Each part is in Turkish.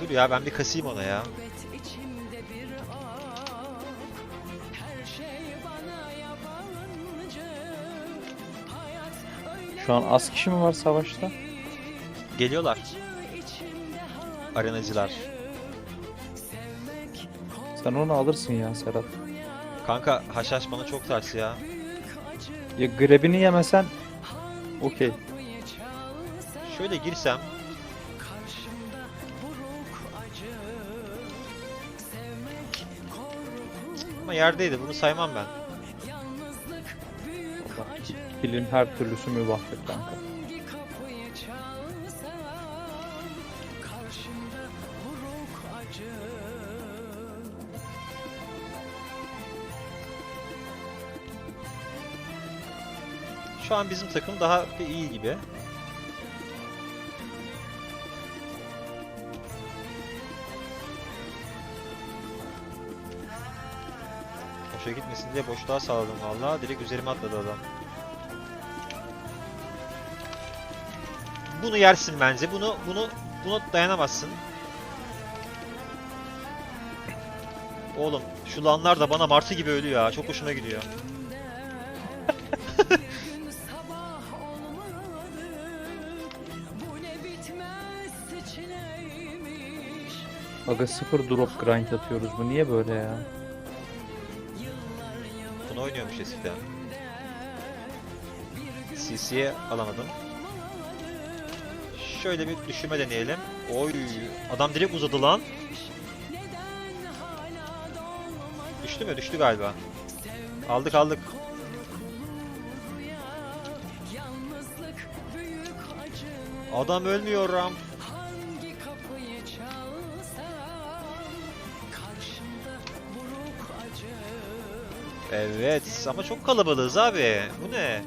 Dur ya ben bir kasayım ona ya. Şu an az kişi mi var savaşta? Geliyorlar. Arenacılar. Sen onu alırsın ya Serhat. Kanka haşhaş bana çok ters ya. Ya grebini yemesen okey. Şöyle girsem. Ama yerdeydi bunu saymam ben. Kilin her türlüsü mübahtır kanka. Şu an bizim takım daha iyi gibi. Boşa gitmesin diye boşluğa sağladım vallahi. Direkt üzerime atladı adam. Bunu yersin bence. Bunu bunu bunu dayanamazsın. Oğlum şu lanlar da bana martı gibi ölüyor ya. Çok hoşuma gidiyor. Aga sıfır drop grind atıyoruz. Bu niye böyle ya? Bunu oynuyormuş eskiden. CC'ye alamadım. Şöyle bir düşürme deneyelim. Oy, adam direkt uzadı lan. Düştü mü? Düştü galiba. Aldık aldık. Adam ölmüyor Ram. Evet ama çok kalabalığız abi. Bu ne?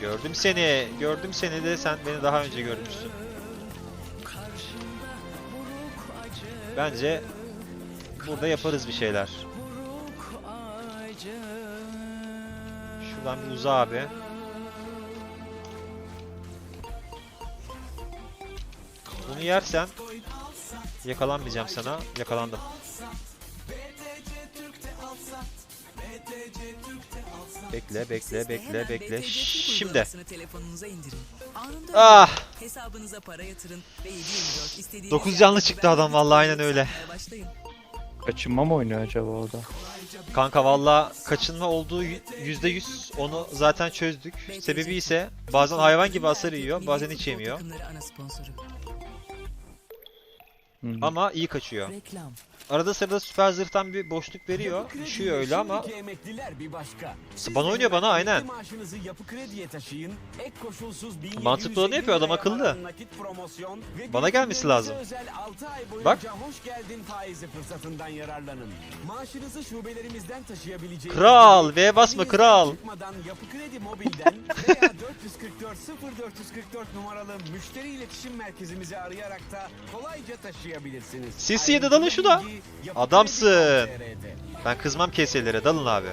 Gördüm seni. Gördüm seni de sen beni daha önce görmüşsün. Bence burada yaparız bir şeyler. Şuradan bir uza abi. Bunu yersen yakalanmayacağım sana. Yakalandım. Bekle, bekle, bekle, bekle. Şimdi. Ah! hesabınıza para yatırın ve 7/24 istediğiniz 9 yerde canlı çıktı adam vallahi aynen öyle. Kaçınma mı oynuyor acaba o da? Kanka valla kaçınma olduğu y- %100 onu zaten çözdük. Sebebi ise bazen hayvan gibi hasar yiyor, bazen hiç yemiyor. Hı. Ama iyi kaçıyor. Reklam. Arada sırada süper zırhtan bir boşluk veriyor. Düşüyor öyle ama Bana oynuyor, bana, aynen. Maaşınızı yapı krediye taşıyın. Ek koşulsuz 1750 Mantıklı olanı yapıyor, adam akıllı. Bana gelmesi lazım. özel 6 ay boyunca Bak. hoş geldin faizi fırsatından yararlanın. Maaşınızı şubelerimizden taşıyabileceğiniz Kral, V basma, kral. Yapı Kredi Mobil'den veya 444 0444 numaralı müşteri iletişim merkezimizi arayarak da kolayca taşıyabilirsiniz. CC'ye de dalın. Bilgi Yapı Adamsın. Ben kızmam keselere dalın abi.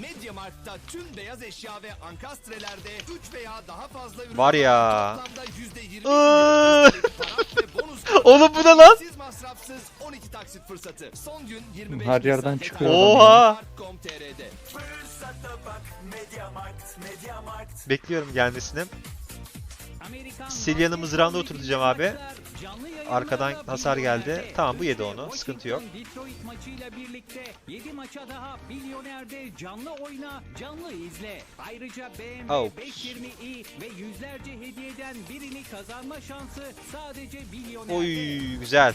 Mediamarkt'ta tüm beyaz eşya ve ankastrelerde 3 veya daha fazla ürün Var ya. toplamda %20 indirim Iıı. üstelik para ve bonus Oğlum bu ne lan? Siz masrafsız 12 taksit fırsatı. Son gün 25 Her yerden çıkıyor adam Oha! Bekliyorum gelmesini. Silyan'ı mızrağında oturtacağım abi. Arkadan hasar geldi. Tamam bu yedi onu. Sıkıntı yok. Detroit maçıyla birlikte 7 maça daha Milyoner'de canlı oyna, canlı izle. Ayrıca BMW Ouch. 520i ve yüzlerce hediyeden birini kazanma şansı sadece Milyoner'de. Oy güzel.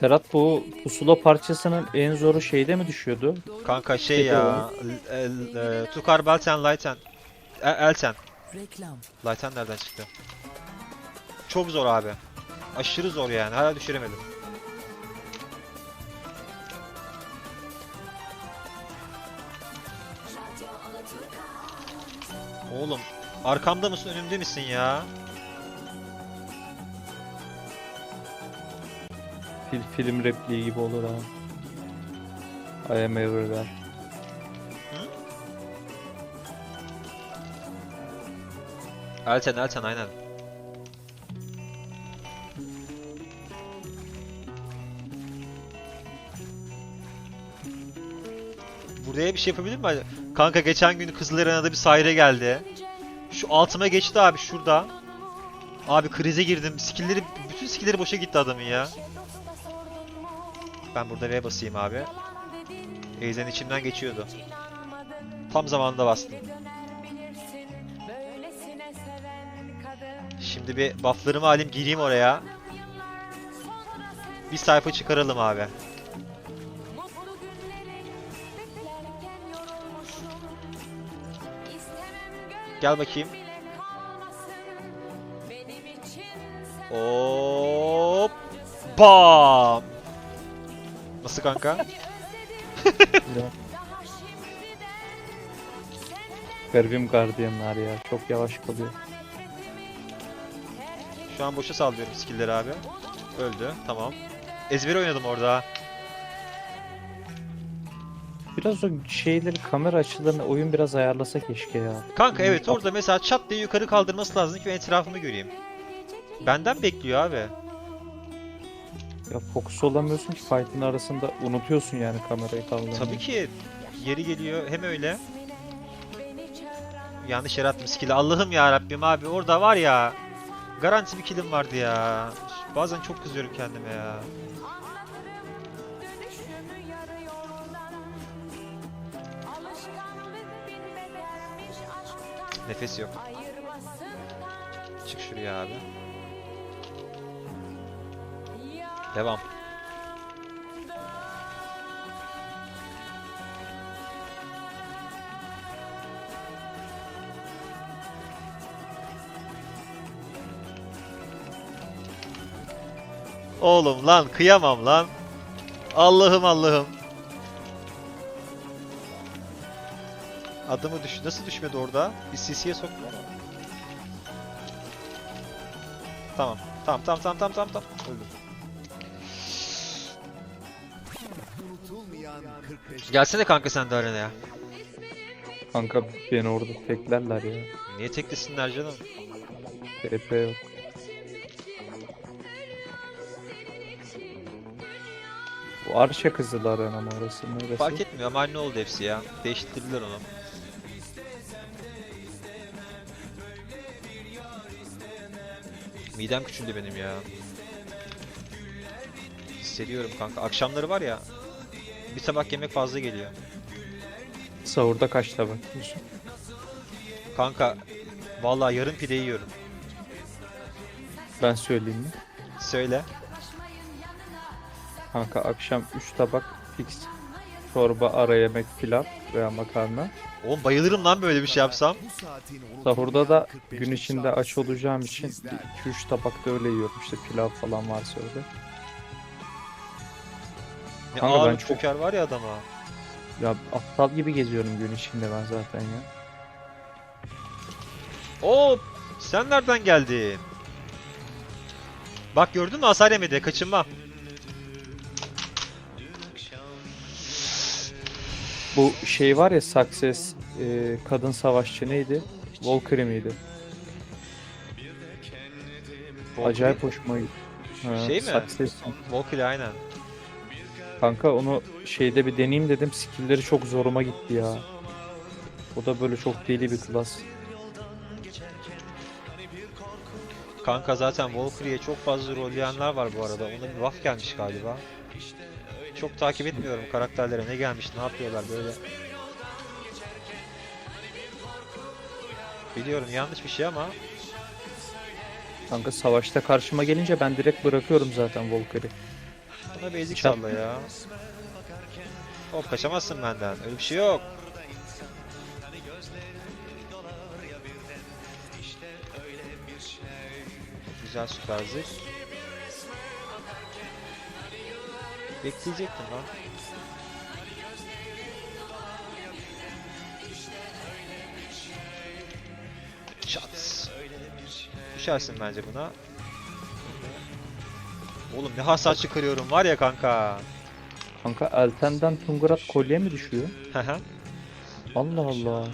Serhat bu pusula parçasının en zoru şeyde mi düşüyordu? Kanka şey ya. El, e, Tukar Belten Lighten. El- Elten. Reklam. Lighten nereden çıktı? Çok zor abi. Aşırı zor yani. Hala düşüremedim. Oğlum arkamda mısın önümde misin ya? Fil, film repliği gibi olur ha. I am everywhere. Elten Elten aynen. Buraya bir şey yapabilir mi? Kanka geçen gün Kızılarena'da bir sahile geldi. Şu altıma geçti abi şurada. Abi krize girdim. Skill'leri, bütün skill'leri boşa gitti adamın ya. Ben burada V basayım abi. Eyzen içimden geçiyordu. Tam zamanında bastım. Şimdi bir bufflarımı alayım gireyim oraya. Bir sayfa çıkaralım abi. Gel bakayım. Hop. Bam. Nasıl kanka? Garibim gardiyanlar ya. Çok yavaş kalıyor. Şu an boşa sallıyorum skill'leri abi. Öldü. Tamam. Ezbere oynadım orada. Biraz o şeyleri kamera açılarını oyun biraz ayarlasa keşke ya. Kanka evet orada mesela çat diye yukarı kaldırması lazım ki etrafımı göreyim. Benden bekliyor abi. Ya fokus olamıyorsun ki fight'in arasında unutuyorsun yani kamerayı kaldırmayı. Tabii ki yeri geliyor hem öyle. Yanlış yere attım skill'i. Allah'ım ya Rabbim abi orada var ya. Garanti bir killim vardı ya. Bazen çok kızıyorum kendime ya. Nefes yok. Çık şuraya abi. Devam. Oğlum lan kıyamam lan. Allah'ım Allah'ım. Adamı düş nasıl düşmedi orada? Bir CC'ye soktu. Tamam. Tamam tamam tamam tamam tamam tamam. Öldüm. Gelsene kanka sen de arenaya. Kanka beni orada teklerler ya. Niye teklesinler canım? TP yok. Bu Arşa Kızılar ama orası neresi? Fark etmiyor ama aynı oldu hepsi ya. Değiştirdiler onu. Midem küçüldü benim ya. Hissediyorum kanka. Akşamları var ya. Bir tabak yemek fazla geliyor. Sahurda kaç tabak yiyorsun? Kanka vallahi yarım pide yiyorum. Ben söyleyeyim mi? Söyle. Kanka akşam 3 tabak fix çorba, ara yemek, pilav veya makarna. Oğlum bayılırım lan böyle bir şey yapsam. Sahurda da gün 45 içinde aç olacağım için sizler. 2-3 tabak da öyle yiyorum işte pilav falan varsa öyle. Ne Kanka ben ağır çok- çöker var ya adama. Ya aptal gibi geziyorum gün içinde ben zaten ya. Hop! Sen nereden geldin? Bak gördün mü hasar yemedi. Kaçınma. Bu şey var ya Success e, kadın savaşçı neydi? Valkyrie miydi? Acayip hoşuma gitti. Ha, Şey mi? Success. Valkyrie aynen. Kanka onu şeyde bir deneyeyim dedim. Skill'leri çok zoruma gitti ya. O da böyle çok deli bir klas. Kanka zaten Valkyrie'ye çok fazla rolleyenler var bu arada. Ona bir buff gelmiş galiba. Çok takip etmiyorum karakterlere ne gelmiş, ne yapıyorlar böyle. Biliyorum yanlış bir şey ama Kanka savaşta karşıma gelince ben direkt bırakıyorum zaten Valkyrie. Buna basic salla ya. Hop kaçamazsın benden. Öyle bir şey yok. Güzel süper zırh. Bekleyecektim lan. Şats. Düşersin bence buna. Oğlum ne hasar çıkarıyorum var ya kanka. Kanka Elten'den Tungurat kolye mi düşüyor? Haha. Allah Allah.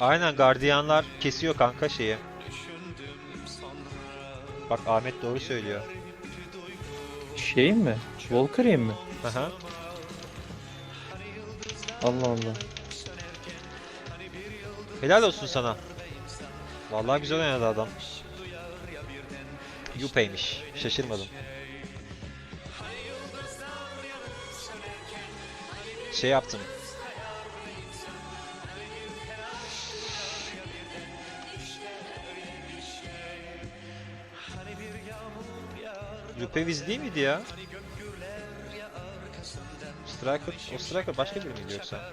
Aynen gardiyanlar kesiyor kanka şeyi. Bak Ahmet doğru söylüyor. Şey mi? Volker'in mi? Aha. Allah Allah. Helal olsun sana. Vallahi güzel oynadı adam. Yupeymiş. Şaşırmadım. Şey yaptım. Yupeviz değil miydi ya? Striker, o Striker başka biri miydi yoksa?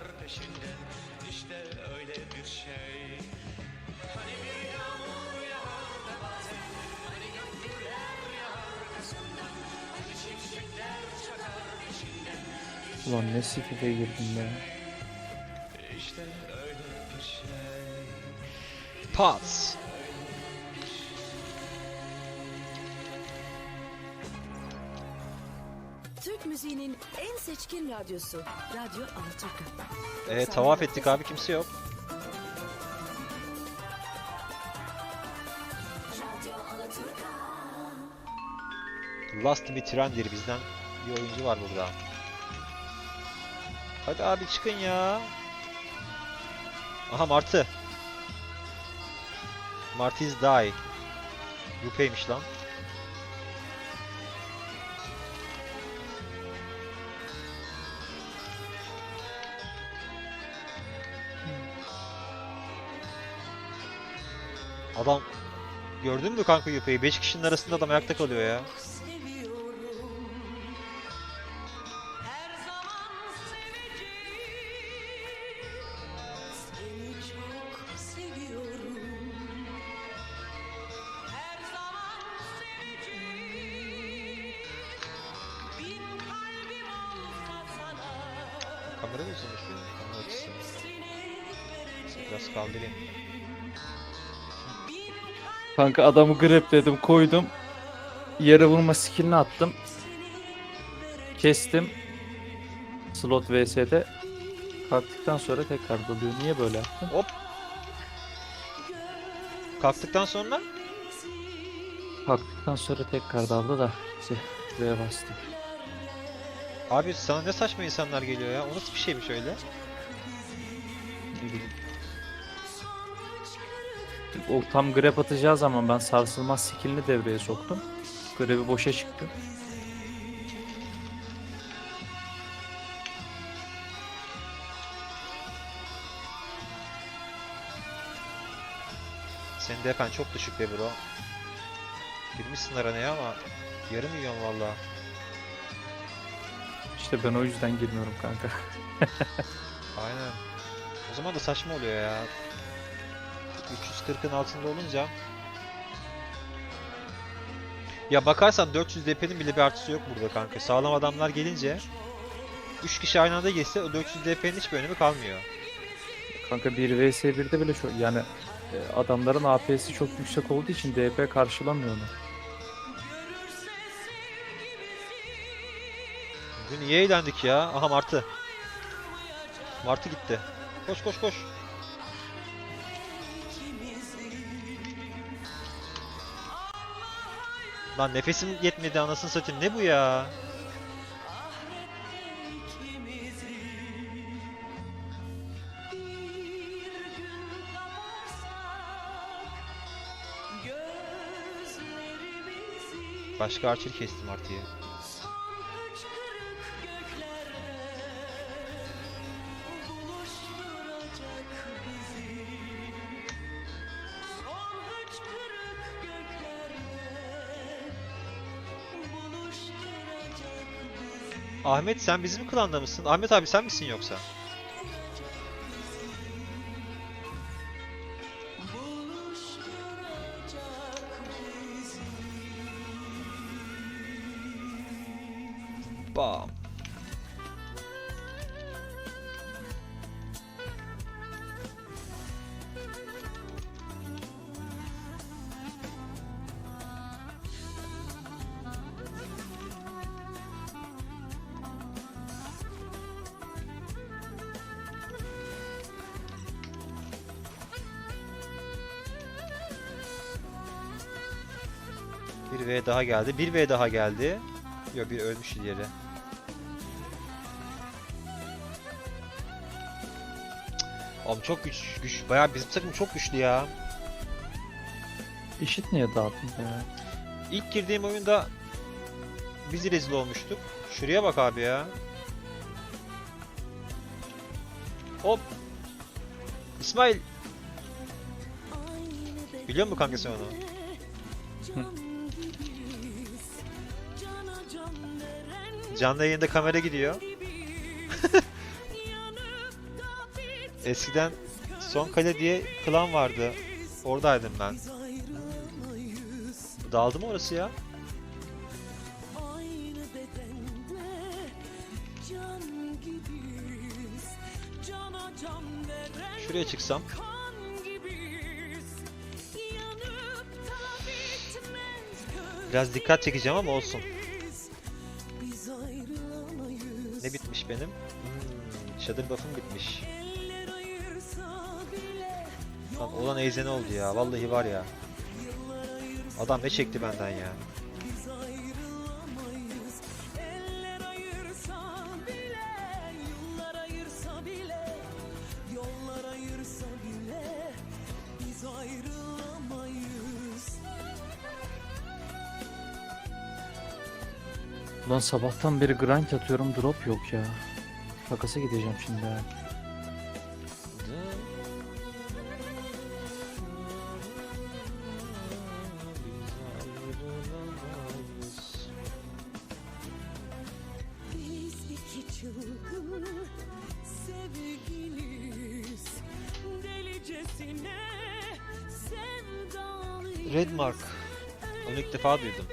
Ulan ne sikide girdim ya. Pats. Türk müziğinin en seçkin radyosu. Radyo Alaturka. Evet tavaf ettik abi kimse yok. Last bir trendir bizden bir oyuncu var burada. Hadi abi çıkın ya. Aha Martı. Martı is die. Yupe'ymiş lan. Adam gördün mü kanka Yupe'yi? 5 kişinin arasında adam ayakta kalıyor ya. Kamera mı uzunmuş? Kamera açısı. Biraz kaldırayım. Kanka adamı grepledim koydum. Yere vurma skillini attım. Kestim. Slot vs'de. Kalktıktan sonra tekrar dalıyor. Niye böyle yaptın? Hop. Kalktıktan sonra Kalktıktan sonra tekrar daldı da. İşte bastım. Abi sana ne saçma insanlar geliyor ya. O nasıl bir şeymiş öyle? O tam grep atacağı zaman ben sarsılmaz skillini devreye soktum. Grevi boşa çıktı. Senin defen çok düşük be bro. Girmişsin aranaya ama yarım milyon valla. İşte ben o yüzden girmiyorum kanka. Aynen. O zaman da saçma oluyor ya. 340'ın altında olunca. Ya bakarsan 400 DP'nin bile bir artısı yok burada kanka. Sağlam adamlar gelince 3 kişi aynı anda geçse o 400 DP'nin hiçbir önemi kalmıyor. Kanka 1 vs 1'de bile şu yani e, adamların AP'si çok yüksek olduğu için DP karşılamıyor onu. Bugün iyi eğlendik ya. Aha Martı. Martı gitti. Koş koş koş. Lan nefesim yetmedi anasını satayım. Ne bu ya? Başka Archer kestim Martı'yı. Ahmet sen bizim klanda mısın? Ahmet abi sen misin yoksa? Bir V daha geldi. Bir V daha geldi. Yok bir ölmüş. Cık. Oğlum çok güç, güç. Bayağı bizim takım çok güçlü ya. Eşit niye dağıttın ya? İlk girdiğim oyunda biz rezil olmuştuk. Şuraya bak abi ya. Hop. İsmail. Biliyor musun kanka sen onu? Canlı yayında kamera gidiyor. Eskiden Son Kale diye klan vardı. Oradaydım ben. Dağıldı mı orası ya? Şuraya çıksam. Biraz dikkat çekeceğim ama olsun. Bitmiş benim? Hmm, buff'ım bitmiş. Lan olan Eyzen oldu ya. Vallahi var ya. Adam ne çekti benden ya. Ulan sabahtan beri grind atıyorum drop yok ya. Takasa gideceğim şimdi ha. Sevdalıyız. Redmark. Onu ilk defa duydum.